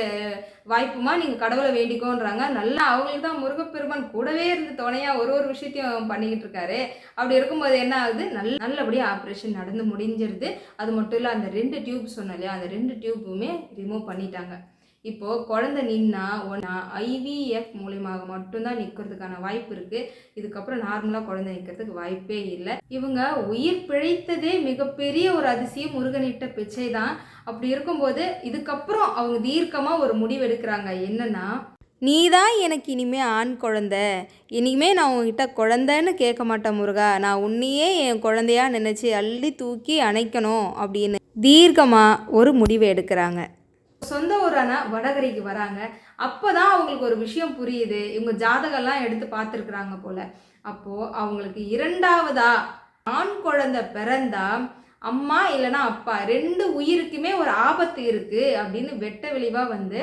வாய்ப்புமா? நீங்கள் கடவுளை வேண்டிக்கோன்றாங்க. நல்லா அவங்களுக்கு தான் முருகப்பெருமான் கூடவே இருந்து துணையாக ஒரு ஒரு விஷயத்தையும் பண்ணிக்கிட்டு இருக்காரு. அப்படி இருக்கும்போது என்ன ஆகுது? நல்ல நல்லபடியாக ஆப்ரேஷன் நடந்து முடிஞ்சிருது. அது மட்டும் இல்லை அந்த ரெண்டு டியூப் சொன்னோம் இல்லையா? அந்த ரெண்டு டியூப்புமே ரிமூவ் பண்ணிட்டாங்க. இப்போது குழந்தை நின்னா ஒன்றா ஐவிஎஃப் மூலியமாக மட்டும்தான் நிற்கிறதுக்கான வாய்ப்பு இருக்குது இதுக்கப்புறம் நார்மலாக குழந்தை நிற்கிறதுக்கு வாய்ப்பே இல்லை. இவங்க உயிர் பிழைத்ததே மிகப்பெரிய ஒரு அதிசயம். முருகனிட்ட பிச்சை தான் அப்படி இருக்கும்போது இதுக்கப்புறம் அவங்க தீர்க்கமாக ஒரு முடிவு எடுக்கிறாங்க. என்னென்னா நீ தான் எனக்கு இனிமே ஆண் குழந்த. இனிமே நான் உங்ககிட்ட குழந்தைன்னு கேட்க மாட்டேன் முருகா. நான் உன்னையே என் குழந்தையா நினச்சி அள்ளி தூக்கி அணைக்கணும் அப்படின்னு தீர்க்கமாக ஒரு முடிவு எடுக்கிறாங்க. சொந்த ஊரான வடகரைக்கு வராங்க. அப்போ தான் அவங்களுக்கு ஒரு விஷயம் புரியுது. இவங்க ஜாதகம்லாம் எடுத்து பார்த்துருக்குறாங்க போல. அப்போது அவங்களுக்கு இரண்டாவதா ஆண் குழந்தை பிறந்தா அம்மா இல்லைன்னா அப்பா ரெண்டு உயிருக்குமே ஒரு ஆபத்து இருக்குது அப்படின்னு வெட்ட விளைவாக வந்து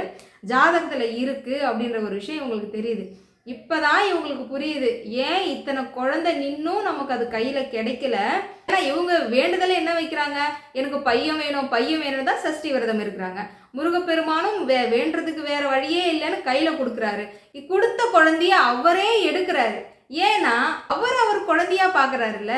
ஜாதகத்தில் இருக்குது அப்படின்ற ஒரு விஷயம் இவங்களுக்கு தெரியுது. இப்போதான் இவங்களுக்கு புரியுது. ஏன் இத்தனை குழந்தை நின்னும் நமக்கு அது கையில் கிடைக்கல? ஏன்னா இவங்க வேண்டுதலை என்ன வைக்கிறாங்க? எனக்கு பையன் வேணும் பையன் வேணும் தான் சஷ்டி விரதம் இருக்கிறாங்க. முருகப்பெருமானும் வே வேண்டுறதுக்கு வேற வழியே இல்லைன்னு கையில் கொடுக்குறாரு. கொடுத்த குழந்தைய அவரே எடுக்கிறாரு. ஏன்னா அவர் அவர் குழந்தையா பார்க்குறாருல்ல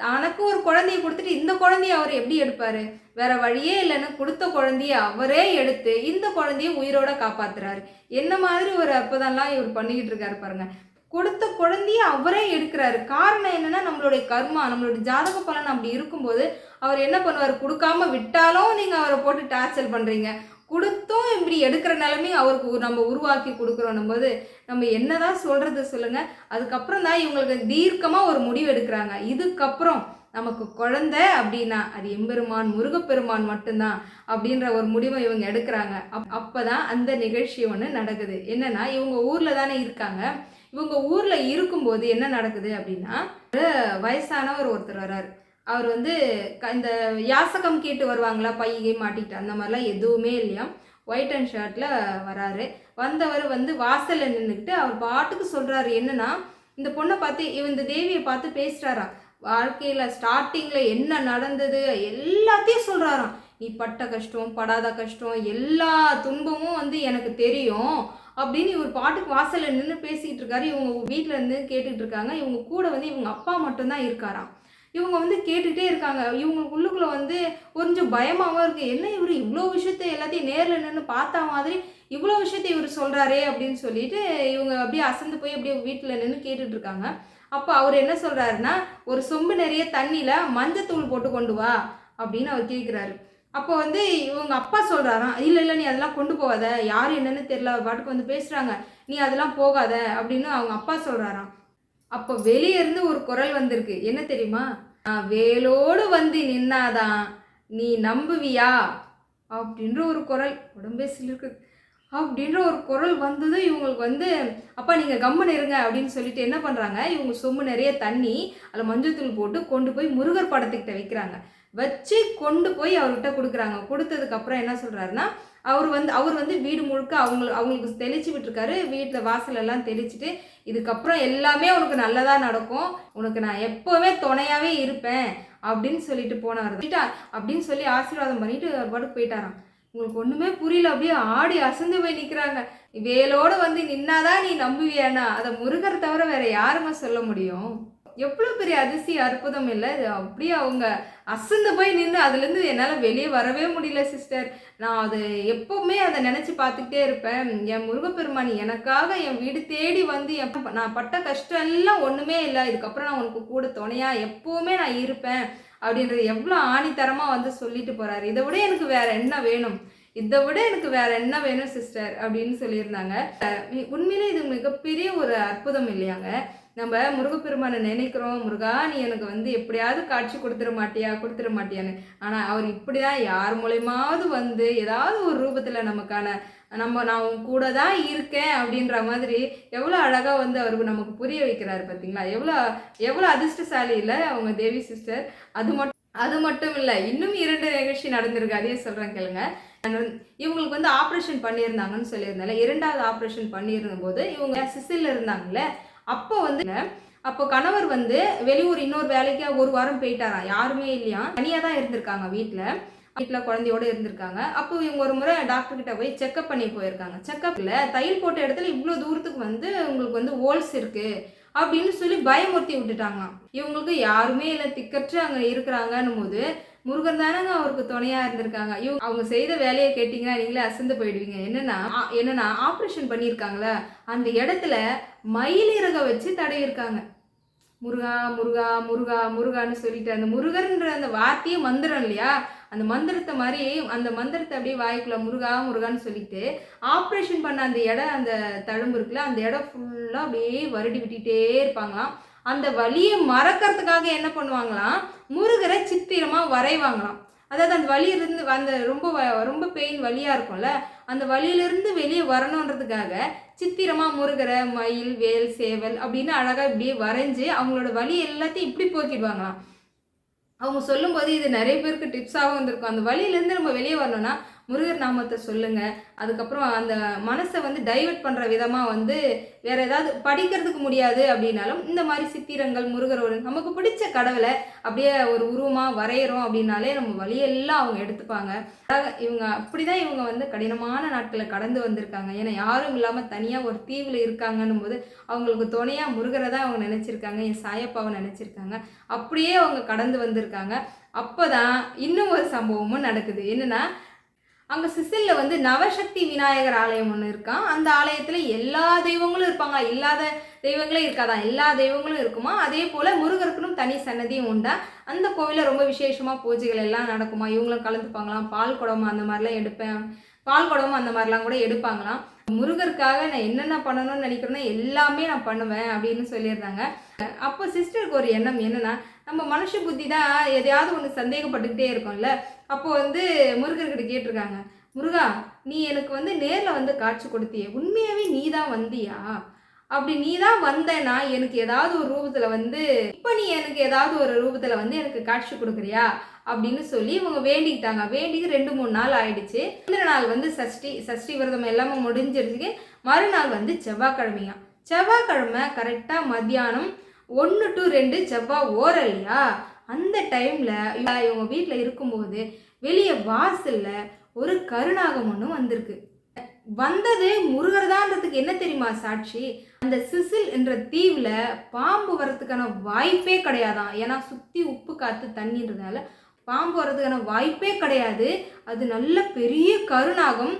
தனக்கு ஒரு குழந்தைய கொடுத்துட்டு இந்த குழந்தைய அவர் எப்படி எடுப்பாரு? வேற வழியே இல்லைன்னு கொடுத்த குழந்தைய அவரே எடுத்து இந்த குழந்தைய உயிரோட காப்பாத்துறாரு. என்ன மாதிரி ஒரு அப்பதெல்லாம் இவர் பண்ணிக்கிட்டு இருக்காரு பாருங்க. கொடுத்த குழந்தைய அவரே எடுக்கிறாரு. காரணம் என்னன்னா நம்மளுடைய கர்மா நம்மளுடைய ஜாதக பலன் அப்படி இருக்கும்போது அவர் என்ன பண்ணுவார்? கொடுக்காம விட்டாலும் நீங்கள் அவரை போட்டு டார்ச்சர் பண்ணுறீங்க கொடுத்தும் இப்படி எடுக்கிற நிலைமையும் அவருக்கு நம்ம உருவாக்கி கொடுக்குறோன்னும் போது நம்ம என்னதான் சொல்றது சொல்லுங்க. அதுக்கப்புறம் தான் இவங்களுக்கு தீர்க்கமா ஒரு முடிவு எடுக்கிறாங்க. இதுக்கப்புறம் நமக்கு குழந்தை அப்படின்னா அது எம்பெருமான் முருகப்பெருமான் மட்டும்தான் அப்படின்ற ஒரு முடிவை இவங்க எடுக்கிறாங்க. அப் அப்பதான் அந்த நிகழ்ச்சி ஒன்று நடக்குது. என்னன்னா இவங்க ஊர்ல தானே இருக்காங்க. இவங்க ஊர்ல இருக்கும்போது என்ன நடக்குது அப்படின்னா வயசானவர் ஒருத்தர் வர்றாரு. அவர் வந்து க- இந்த யாசகம் கேட்டு வருவாங்களா பையை மாட்டிக்கிட்டு அந்த மாதிரிலாம் எதுவுமே இல்லையா ஒயிட் அண்ட் ஷர்ட்டில் வராரு. வந்தவர் வந்து வாசலில் நின்றுக்கிட்டு அவர் பாட்டுக்கு சொல்கிறாரு என்னன்னா இந்த பொண்ணை பார்த்து இவன் இந்த தேவியை பார்த்து பேசுகிறாராம் வாழ்க்கையில் ஸ்டார்டிங்கில் என்ன நடந்தது எல்லாத்தையும் சொல்கிறாராம் நீ பட்ட கஷ்டம் படாத கஷ்டம் எல்லா துன்பமும் வந்து எனக்கு தெரியும் அப்படின்னு இவர் பாட்டுக்கு வாசலில் நின்று பேசிகிட்டு இருக்காரு. இவங்க வீட்டில் இருந்து கேட்டுக்கிட்டு இருக்காங்க. இவங்க கூட வந்து இவங்க அப்பா மட்டும்தான் இருக்காராம். இவங்க வந்து கேட்டுகிட்டே இருக்காங்க. இவங்க உள்ளுக்குள்ளே வந்து கொஞ்சம் பயமாகவும் இருக்குது என்ன இவர் இவ்வளோ விஷயத்த எல்லாத்தையும் நேரில் நின்று பார்த்தா மாதிரி இவ்வளோ விஷயத்த இவர் சொல்கிறாரே அப்படின்னு சொல்லிட்டு இவங்க அப்படியே அசந்து போய் அப்படியே வீட்டில் நின்று கேட்டுட்டு இருக்காங்க. அப்போ அவர் என்ன சொல்கிறாருன்னா ஒரு சொம்பு நிறைய தண்ணியில் மஞ்சத்தூள் போட்டு கொண்டு வா அப்படின்னு அவர் கேட்குறாரு அப்போ வந்து இவங்க அப்பா சொல்கிறாராம் இல்லை இல்லை நீ அதெல்லாம் கொண்டு போகாத. யார் என்னன்னு தெரில அவர் பாட்டுக்கு வந்து பேசுகிறாங்க நீ அதெல்லாம் போகாத அப்படின்னு அவங்க அப்பா சொல்கிறாராம் அப்போ வெளியேருந்து ஒரு குரல் வந்திருக்கு. என்ன தெரியுமா? நான் வேலோடு வந்து நின்னாதான் நீ நம்புவியா? அப்படின்ற ஒரு குரல். உடம்பே சிலிருக்கு அப்படின்ற ஒரு குரல் வந்ததும் இவங்களுக்கு வந்து அப்பா நீங்கள் கம்மன் இருங்க அப்படின்னு சொல்லிட்டு என்ன பண்ணுறாங்க இவங்க சொம்பு நிறைய தண்ணி அதில் மஞ்சத்தூள் போட்டு கொண்டு போய் முருகர் படத்துக்கிட்ட வைக்கிறாங்க. வச்சு கொண்டு போய் அவர்கிட்ட கொடுக்குறாங்க. கொடுத்ததுக்கப்புறம் என்ன சொல்கிறாருன்னா அவர் வந்து அவர் வந்து வீடு முழுக்க அவங்க அவங்களுக்கு தெளிச்சு விட்டுருக்காரு. வீட்டில் வாசலெல்லாம் தெளிச்சுட்டு இதுக்கப்புறம் எல்லாமே உனக்கு நல்லதாக நடக்கும். உனக்கு நான் எப்போவுமே துணையாகவே இருப்பேன் அப்படின்னு சொல்லிட்டு போனார் அப்படின்னு சொல்லி ஆசீர்வாதம் பண்ணிட்டு அவர் பாட்டுக்கு போயிட்டாராம். உங்களுக்கு ஒன்றுமே புரியல அப்படியே ஆடி அசந்து போய் நிற்கிறாங்க வேலோடு வந்து நின்னாதான் நீ நம்புவியானா அதை முருகர் தவிர வேற யாருமே சொல்ல முடியும்? எவ்வளோ பெரிய அதிசய அற்புதம் இல்லை. அப்படியே அவங்க அசந்து போய் நின்று அதுலேருந்து என்னால் வெளியே வரவே முடியல சிஸ்டர் நான் அது எப்போவுமே அதை நினச்சி பார்த்துக்கிட்டே இருப்பேன். என் முருகப்பெருமான் எனக்காக என் வீடு தேடி வந்து என் நான் பட்ட கஷ்டம் எல்லாம் ஒன்றுமே இல்லை. இதுக்கப்புறம் நான் உனக்கு கூட துணையா எப்போவுமே நான் இருப்பேன் அப்படின்றது எவ்வளோ ஆணித்தரமாக வந்து சொல்லிட்டு போகிறாரு இதை விட எனக்கு வேற என்ன வேணும்? இதை விட எனக்கு வேற என்ன வேணும் சிஸ்டர் அப்படின்னு சொல்லியிருந்தாங்க. உண்மையிலே இது மிகப்பெரிய ஒரு அற்புதம் இல்லையாங்க? நம்ம முருகப்பெருமானை நினைக்கிறோம் முருகா நீ எனக்கு வந்து எப்படியாவது காட்சி கொடுத்துட மாட்டியா? கொடுத்துட மாட்டியான்னு. ஆனால் அவர் இப்படி தான் யார் மூலயமாவது வந்து ஏதாவது ஒரு ரூபத்தில் நமக்கான நம்ம நான் உன் கூட தான் இருக்கேன் அப்படின்ற மாதிரி எவ்வளோ அழகாக வந்து அவருக்கு நமக்கு புரிய வைக்கிறாரு பார்த்தீங்களா எவ்வளோ எவ்வளோ அதிர்ஷ்டசாலி இல்லை அவங்க தேவி சிஸ்டர். அது மட்டும் அது மட்டும் இல்லை இன்னும் இரண்டு நிகழ்ச்சி நடந்திருக்கு. அதையே சொல்கிறேன் கேளுங்க. இவங்களுக்கு வந்து ஆப்ரேஷன் பண்ணியிருந்தாங்கன்னு சொல்லியிருந்தால. இரண்டாவது ஆப்ரேஷன் பண்ணியிருந்த போது இவங்க சிசில் இருந்தாங்கல்ல அப்போ வந்து அப்போ கணவர் வந்து வெளியூர் இன்னொரு வேலைக்கு ஒரு வாரம் போயிட்டாராம் யாருமே இல்லையா? தனியாக தான் இருந்திருக்காங்க வீட்டில் வீட்டில் குழந்தையோட இருந்திருக்காங்க. அப்போ இவங்க ஒரு முறை டாக்டர்கிட்ட போய் செக்அப் பண்ணி போயிருக்காங்க. செக்கப்பில் தையல் போட்ட இடத்துல இவ்வளோ தூரத்துக்கு வந்து உங்களுக்கு வந்து ஓல்ஸ் இருக்குது அப்படின்னு சொல்லி பயமுறுத்தி விட்டுட்டாங்களாம். இவங்களுக்கு யாருமே இல்லை. திக்கற்று அங்கே இருக்கிறாங்கன்னும் போது முருகன் தானங்க அவருக்கு துணையா இருந்திருக்காங்க. ஐயோ அவங்க செய்த வேலையை கேட்டிங்கன்னா நீங்களே அசந்து போயிடுவீங்க. என்னன்னா என்னன்னா ஆப்ரேஷன் பண்ணியிருக்காங்களே? அந்த இடத்துல மயிலிறக வச்சு தடவிருக்காங்க முருகா முருகா முருகா முருகான்னு சொல்லிட்டு அந்த முருகர்ன்ற அந்த வார்த்தையே மந்திரம் இல்லையா? அந்த மந்திரத்தை மாதிரி அந்த மந்திரத்தை அப்படியே வாய்க்குள்ள முருகா முருகான்னு சொல்லிட்டு ஆப்ரேஷன் பண்ண அந்த இடம் அந்த தழும்பு இருக்குல்ல அந்த இடம் ஃபுல்லாக அப்படியே வருடி விட்டுட்டே இருப்பாங்களாம். அந்த வலியை மறக்கிறதுக்காக என்ன பண்ணுவாங்களாம்? முருகரை சித்திரமாக வரைவாங்களாம். அதாவது அந்த வலியிலிருந்து அந்த ரொம்ப வ- ரொம்ப பெயின் வலியாக இருக்கும்ல அந்த வலியிலிருந்து வெளியே வரணுன்றதுக்காக சித்திரமாக முருகரை மயில் வேல் சேவல் அப்படின்னு அழகாக இப்படியே வரைஞ்சி அவங்களோட வலி எல்லாத்தையும் இப்படி போக்கிடுவாங்களாம். அவங்க சொல்லும்போது இது நிறைய பேருக்கு டிப்ஸாகவும் வந்திருக்கும். அந்த வழியிலேருந்து நம்ம வெளியே வரணும்னா முருகர் நாமத்தை சொல்லுங்க. அதுக்கப்புறம் அந்த மனசை வந்து டைவர்ட் பண்ணுற விதமாக வந்து வேற ஏதாவது படிக்கிறதுக்கு முடியாது அப்படின்னாலும் இந்த மாதிரி சித்திரங்கள் முருகரோட நமக்கு பிடிச்ச கடவுளை அப்படியே ஒரு உருவமாக வரைகிறோம் அப்படின்னாலே நம்ம வழியெல்லாம் அவங்க எடுத்துப்பாங்க. இவங்க இவங்க அப்படிதான் இவங்க வந்து கடினமான நாட்களை கடந்து வந்திருக்காங்க. ஏன்னா யாரும் இல்லாமல் தனியாக ஒரு தீவில் இருக்காங்கன்னும் போது அவங்களுக்கு துணையாக முருகரை தான் அவங்க நினச்சிருக்காங்க. என் சாயப்பாவை நினச்சிருக்காங்க. அப்படியே அவங்க கடந்து வந்திருக்காங்க. அப்போ தான் இன்னும் ஒரு சம்பவமும் நடக்குது. என்னன்னா அங்கே சிசிலில் வந்து நவசக்தி விநாயகர் ஆலயம் ஒன்று இருக்கான் அந்த ஆலயத்தில் எல்லா தெய்வங்களும் இருப்பாங்க இல்லாத தெய்வங்களே இருக்காதான் எல்லா தெய்வங்களும் இருக்குமா? அதே போல் முருகருக்குன்னு தனி சன்னதியும் உண்டா? அந்த கோவிலில் ரொம்ப விசேஷமாக பூஜைகள் எல்லாம் நடக்குமா? இவங்களும் கலந்துப்பாங்களாம்? பால் குடம் அந்த மாதிரிலாம் எடுப்பேன். பால் குடம் அந்த மாதிரிலாம் கூட எடுப்பாங்களாம். முருகருக்காக நான் என்னென்ன பண்ணணும்னு நினைக்கிறேன்னா எல்லாமே நான் பண்ணுவேன் அப்படின்னு சொல்லியிருந்தாங்க. அப்போ சிஸ்டருக்கு ஒரு எண்ணம் என்னென்னா நம்ம மனுஷ புத்தி தான் எதையாவது ஒன்று சந்தேகப்பட்டுக்கிட்டே இருக்கோம்ல. அப்போ வந்து முருகர்கிட்ட கேட்டிருக்காங்க முருகா நீ எனக்கு வந்து நேரில் வந்து காட்சி கொடுத்தியே உண்மையாகவே நீ தான் வந்தியா? அப்படி நீ தான் வந்தேன்னா எனக்கு ஏதாவது ஒரு ரூபத்தில் வந்து இப்போ நீ எனக்கு ஏதாவது ஒரு ரூபத்தில் வந்து எனக்கு காட்சி கொடுக்குறியா? அப்படின்னு சொல்லி இவங்க வேண்டிக்கிட்டாங்க. வேண்டிக்கு ரெண்டு மூணு நாள் ஆயிடுச்சு. இந்த நாள் வந்து சஷ்டி சஷ்டி விரதம் எல்லாமே முடிஞ்சிருச்சு மறுநாள் வந்து செவ்வாய்க்கிழமையா செவ்வாய்க்கிழமை கரெக்டாக மத்தியானம் ஒன்று டு ரெண்டு செவ்வாய் ஓரம் அந்த டைமில் இவங்க வீட்டில் இருக்கும்போது வெளியே வாசலில் ஒரு கருநாகம் ஒன்று வந்திருக்கு. வந்தது முருகர்தான்றதுக்கு என்ன தெரியுமா சாட்சி? அந்த சிசில் என்ற தீவில் பாம்பு வர்றதுக்கான வாய்ப்பே கிடையாதான். ஏன்னா சுற்றி உப்பு காற்று தண்ணின்றதால பாம்பு வர்றதுக்கான வாய்ப்பே கிடையாது. அது நல்ல பெரிய கருநாகம்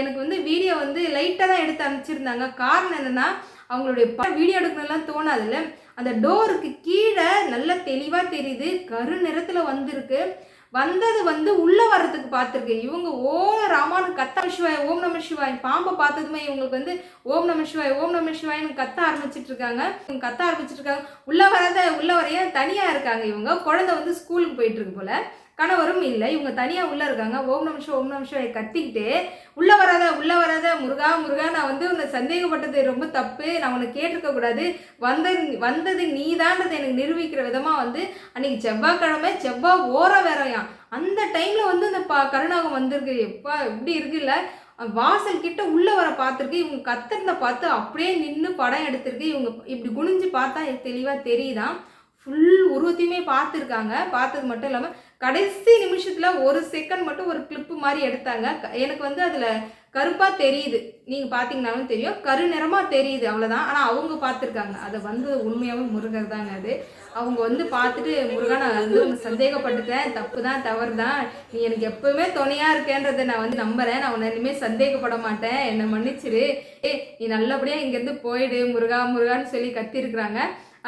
எனக்கு வந்து வீடியோ வந்து லைட்டாக தான் எடுத்து அனுப்பிச்சிருந்தாங்க. காரணம் என்னென்னா அவங்களுடைய வீடியோ எடுக்கணும்லாம் தோணாதுல்ல. அந்த டோருக்கு கீழே நல்ல தெளிவாக தெரியுது. கரு நிறத்தில் வந்திருக்கு. வந்தது வந்து உள்ளே வர்றதுக்கு பார்த்துருக்கு இவங்க ஓம் ராமானு கத்த சிவாய் ஓம் நம சிவாய். பாம்பை பார்த்ததுமே இவங்களுக்கு வந்து ஓம் நம சிவாய் ஓம் நம சிவாய்னு கத்த ஆரம்பிச்சிட்டு இருக்காங்க. இவங்க கத்த ஆரம்பிச்சிட்டு இருக்காங்க. உள்ள வராத உள்ளே வரைய தனியாக இருக்காங்க இவங்க. குழந்தை வந்து ஸ்கூலுக்கு போயிட்டு இருக்கு கணவரும் இல்லை. இவங்க தனியாக உள்ளே இருக்காங்க. ஓம் நிமிஷம் ஓம் நிமிஷம் கத்திக்கிட்டு உள்ளே வராத உள்ளே வராத முருகா முருகா நான் வந்து உன்னை சந்தேகப்பட்டது ரொம்ப தப்பு. நான் உன்னை கேட்டிருக்க கூடாது. வந்த வந்தது நீதான்றதை எனக்கு நிரூபிக்கிற விதமாக வந்து அன்னைக்கு செவ்வாய்க்கிழமை செவ்வாய் ஓர வேறையாம். அந்த டைமில் வந்து அந்த ப கருணாகம் வந்திருக்கு. எப்பா இப்படி இருக்குல்ல? வாசல் கிட்ட உள்ள வர பார்த்துருக்கு. இவங்க கத்திருந்த பார்த்து அப்படியே நின்று படம் எடுத்திருக்கு. இவங்க இப்படி குனிஞ்சு பார்த்தா தெளிவாக தெரியுதான் ஃபுல் உருவத்தையுமே பார்த்துருக்காங்க. பார்த்தது மட்டும் இல்லாமல் கடைசி நிமிஷத்தில் ஒரு செகண்ட் மட்டும் ஒரு கிளிப்பு மாதிரி எடுத்தாங்க. எனக்கு வந்து அதில் கருப்பாக தெரியுது. நீங்கள் பார்த்தீங்கனாலும் தெரியும். கரு நிறமாக தெரியுது அவ்வளோதான் ஆனால் அவங்க பார்த்துருக்காங்க. அதை வந்து உண்மையாகவே முருகர் தாங்க அது. அவங்க வந்து பார்த்துட்டு முருகா நான் வந்து உன்னை சந்தேகப்பட்டுட்டேன் தப்பு தான் தவறு தான் நீ எனக்கு எப்பவுமே துணையாக இருக்கேன்றதை நான் வந்து நம்புகிறேன் நான் உன்னை இனிமேல் சந்தேகப்பட மாட்டேன். என்னை மன்னிச்சிரு. ஏ நீ நல்லபடியாக இங்கேருந்து போயிடு. முருகா முருகான்னு சொல்லி கத்திருக்கிறாங்க.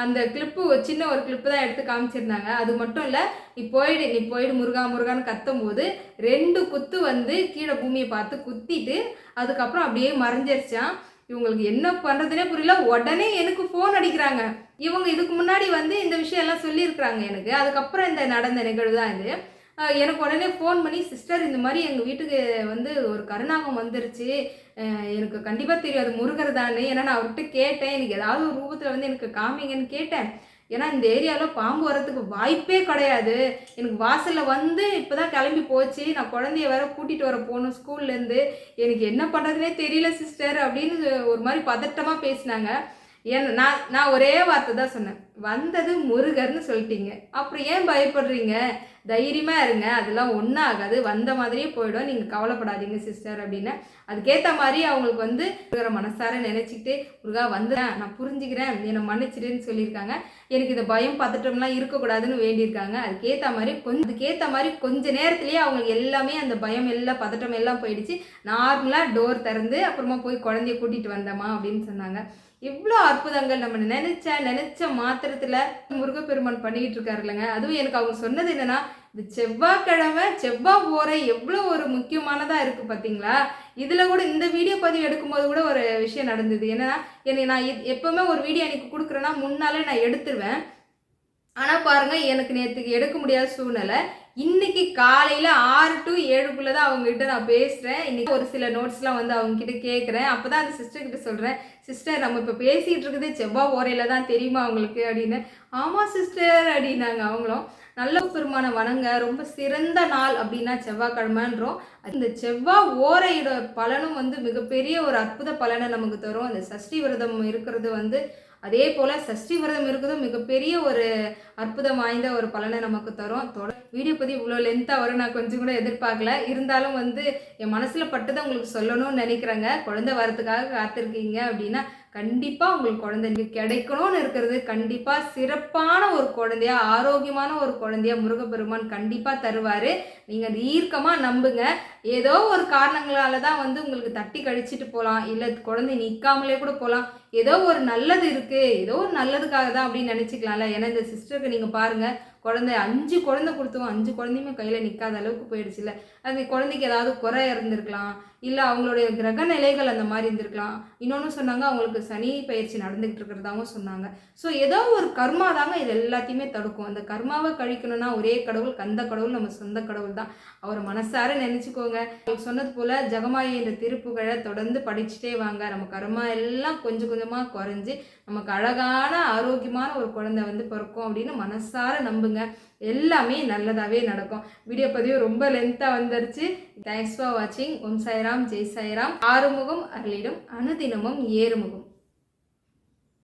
அந்த கிளிப்பு சின்ன ஒரு கிளிப்பு தான் எடுத்து காமிச்சிருந்தாங்க. அது மட்டும் இல்லை நீ போயிடு நீ போயிடு முருகா முருகான்னு கத்தும் போது ரெண்டு குத்து வந்து கீழே பூமியை பார்த்து குத்திட்டு அதுக்கப்புறம் அப்படியே மறைஞ்சிருச்சான் இவங்களுக்கு என்ன பண்ணுறதுனே புரியல. உடனே எனக்கு ஃபோன் அடிக்கிறாங்க. இவங்க இதுக்கு முன்னாடி வந்து இந்த விஷயம் எல்லாம் சொல்லியிருக்கிறாங்க எனக்கு. அதுக்கப்புறம் இந்த நடந்த நிகழ்வு தான் இது. எனக்கு உடனே ஃபோன் பண்ணி சிஸ்டர் இந்த மாதிரி எங்கள் வீட்டுக்கு வந்து ஒரு கருணாகம் வந்துருச்சு. எனக்கு கண்டிப்பாக தெரியும். அது முருகர் தானே ஏன்னா நான் அவர்கிட்ட கேட்டேன். எனக்கு ஏதாவது ஒரு ரூபத்தில் வந்து எனக்கு காமிங்கன்னு கேட்டேன். ஏன்னா இந்த ஏரியாவில் பாம்பு வரதுக்கு வாய்ப்பே கிடையாது. எனக்கு வாசலில் வந்து இப்போ தான் கிளம்பி போச்சு. நான் குழந்தைய வேற கூட்டிகிட்டு வர போகணும் ஸ்கூல்லேருந்து எனக்கு என்ன பண்ணுறதுனே தெரியல சிஸ்டர் அப்படின்னு ஒரு மாதிரி பதட்டமாக பேசினாங்க. ஏன் நான் நான் ஒரே வார்த்தை தான் சொன்னேன். வந்தது முருகர்னு சொல்லிட்டீங்க. அப்புறம் ஏன் பயப்படுறீங்க? தைரியமாக இருங்க. அதெல்லாம் ஒன்றும் ஆகாது. வந்த மாதிரியே போயிடும். நீங்கள் கவலைப்படாதீங்க சிஸ்டர் அப்படின்னு. அதுக்கேற்ற மாதிரி அவங்களுக்கு வந்து முருகரை மனசார நினச்சிக்கிட்டு முருகா வந்துடுறேன் நான் புரிஞ்சுக்கிறேன். என்னை மன்னிச்சிடுன்னு சொல்லியிருக்காங்க. எனக்கு இந்த பயம் பதட்டம்லாம் இருக்கக்கூடாதுன்னு வேண்டியிருக்காங்க. அதுக்கேற்ற மாதிரி கொஞ்சம் அதுக்கேற்ற மாதிரி கொஞ்ச நேரத்துலேயே அவங்களுக்கு எல்லாமே அந்த பயம் எல்லாம் பதட்டம் எல்லாம் போயிடுச்சு. நார்மலாக டோர் திறந்து அப்புறமா போய் குழந்தைய கூட்டிகிட்டு வந்தேம்மா அப்படின்னு சொன்னாங்க. இவ்வளோ அற்புதங்கள் நம்ம நினைச்ச நினைச்ச மாத்திரத்துல முருகப்பெருமான் பண்ணிக்கிட்டு இருக்காரு இல்லைங்க. அதுவும் எனக்கு அவங்க சொன்னது என்னன்னா இந்த செவ்வாய்க்கிழமை செவ்வாய் ஓரை எவ்வளோ ஒரு முக்கியமானதாக இருக்குது பார்த்தீங்களா இதில் கூட இந்த வீடியோ பதிவு எடுக்கும்போது கூட ஒரு விஷயம் நடந்தது. என்னன்னா எனக்கு நான் எப்போவுமே ஒரு வீடியோ எனக்கு கொடுக்குறேன்னா முன்னாலே நான் எடுத்துருவேன். ஆனால் பாருங்கள் எனக்கு நேற்றுக்கு எடுக்க முடியாத சூழ்நிலை. இன்னைக்கு காலையில் ஆறு டு ஏழுக்குள்ளே தான் அவங்ககிட்ட நான் பேசுகிறேன் இன்னைக்கு ஒரு சில நோட்ஸ்லாம் வந்து அவங்ககிட்ட கேட்குறேன் அப்போ தான் அந்த சிஸ்டர்கிட்ட சொல்கிறேன் சிஸ்டர் நம்ம இப்போ பேசிகிட்டு இருக்குது செவ்வாய் ஓரையில் தான் தெரியுமா அவங்களுக்கு அப்படின்னு. ஆமாம் சிஸ்டர் அப்படின்னாங்க அவங்களும். நல்ல பெருமான வணங்க. ரொம்ப சிறந்த நாள் அப்படின்னா செவ்வாய்க்கிழமைன்றோம். இந்த செவ்வாய் ஓரையோட பலனும் வந்து மிகப்பெரிய ஒரு அற்புத பலனை நமக்கு தரும். அந்த சஷ்டி விரதம் இருக்கிறது வந்து அதே போல் சஷ்டி விரதம் இருக்கிறதும் மிகப்பெரிய ஒரு அற்புதம் வாய்ந்த ஒரு பலனை நமக்கு தரும். தொட வீடியோ பற்றி இவ்வளோ லென்த்தாக வரும். நான் கொஞ்சம் கூட எதிர்பார்க்கல. இருந்தாலும் வந்து என் மனசில் பட்டதை உங்களுக்கு சொல்லணும்னு நினைக்கிறேங்க. குழந்தை வரத்துக்காக காத்திருக்கீங்க அப்படின்னா கண்டிப்பாக உங்களுக்கு குழந்தை கிடைக்கணும்னு இருக்கிறது கண்டிப்பாக சிறப்பான ஒரு குழந்தையா ஆரோக்கியமான ஒரு குழந்தையா முருகப்பெருமான் கண்டிப்பாக தருவார். நீங்கள் தீர்க்கமாக நம்புங்க. ஏதோ ஒரு காரணங்களால தான் வந்து உங்களுக்கு தட்டி கழிச்சிட்டு போகலாம் இல்லை குழந்தை நிற்காமலே கூட போகலாம் ஏதோ ஒரு நல்லது இருக்குது ஏதோ ஒரு நல்லதுக்காக தான் அப்படின்னு நினச்சிக்கலாம்ல. ஏன்னா இந்த சிஸ்டருக்கு நீங்கள் பாருங்கள் குழந்தை அஞ்சு குழந்தை கொடுத்தோம். அஞ்சு குழந்தையுமே கையில் நிற்காத அளவுக்கு போயிடுச்சுல்ல. அந்த குழந்தைக்கு ஏதாவது குறை இருந்திருக்கலாம். இல்லை அவங்களுடைய கிரக நிலைகள் அந்த மாதிரி இருந்திருக்கலாம். இன்னொன்று சொன்னாங்க அவங்களுக்கு சனி பயிற்சி நடந்துகிட்டு இருக்கிறதாகவும் சொன்னாங்க. ஸோ ஏதோ ஒரு கர்மா தாங்க இது எல்லாத்தையுமே தடுக்கும். அந்த கர்மாவை கழிக்கணும்னா ஒரே கடவுள் கந்த கடவுள் நம்ம சொந்த கடவுள் தான். அவர் மனசார நினச்சிக்கோங்க. உங்களுக்கு சொன்னது போல் ஜெகமாயி என்ற திருப்புகழை தொடர்ந்து படிச்சுட்டே வாங்க. நம்ம கர்மா எல்லாம் கொஞ்சம் கொஞ்சமாக குறைஞ்சி நமக்கு அழகான ஆரோக்கியமான ஒரு குழந்தை வந்து பிறக்கும் அப்படின்னு மனசார நம்புங்க. எல்லாமே நல்லதாகவே நடக்கும். வீடியோ பதிவு ரொம்ப லென்த்தாக வந்துருச்சு. தேங்க்ஸ் ஃபார் வாட்சிங் ஓம் சாய்ராம் ஜெய் சாய்ராம். ஆறுமுகம் அருளிடும். அனுதினமும் ஏறுமுகம்.